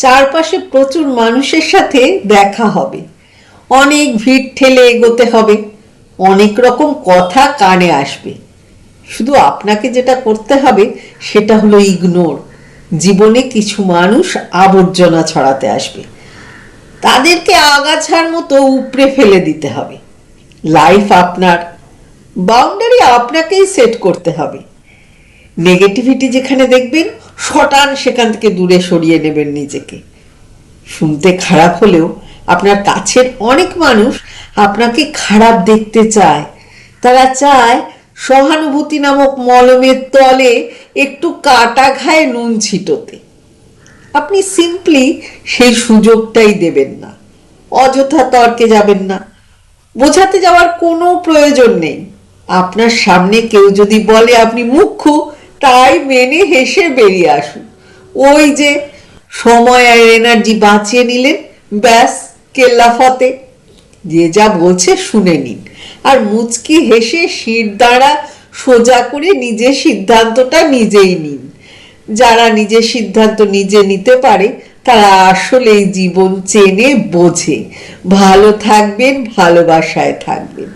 চারপাশে প্রচুর মানুষের সাথে দেখা হবে। অনেক ভিড় ঠেলে এগোতে হবে। অনেক রকম কথা কানে আসবে। শুধু আপনাকে যেটা করতে হবে, সেটা হলো ইগনোর জীবনে কিছু মানুষ আবর্জনা ছড়াতে আসবে। তাদেরকে আগাছার মতো উপড়ে ফেলে দিতে হবে। লাইফ আপনার। বাউন্ডারি আপনাকেই সেট করতে হবে। নেগেটিভিটি যেখানে দেখবেন, শটান সেখান থেকে দূরে সরিয়ে নেবেন নিজেকে। শুনতে খারাপ হলেও আপনার কাছের অনেক মানুষ আপনাকে খারাপ দেখতে চায়। তারা চায় সহানুভূতি নামক মলমের তলে একটু কাটা ঘায়ে নুন ছিটোতে। আপনি সিম্পলি সেই সুযোগটাই দেবেন না। অযথা তর্কে যাবেন না। বোঝাতে যাওয়ার কোনো প্রয়োজন নেই। আপনার সামনে কেউ যদি বলে, আপনি মুখ্য তাই মেনে হেসে বেরিয়ে আসুন। ওই যে সময় আর এনার্জি বাঁচিয়ে নিলেন, ব্যাস, কেল্লা ফতে। যে যা বলছে শুনে নিন। আর মুচকি হেসে শির দ্বারা সোজা করে নিজের সিদ্ধান্তটা নিজেই নিন। যারা নিজের সিদ্ধান্ত নিজে নিতে পারে, তারা আসলেই জীবন চেনে, বোঝে। ভালো থাকবেন, ভালোবাসায় থাকবেন।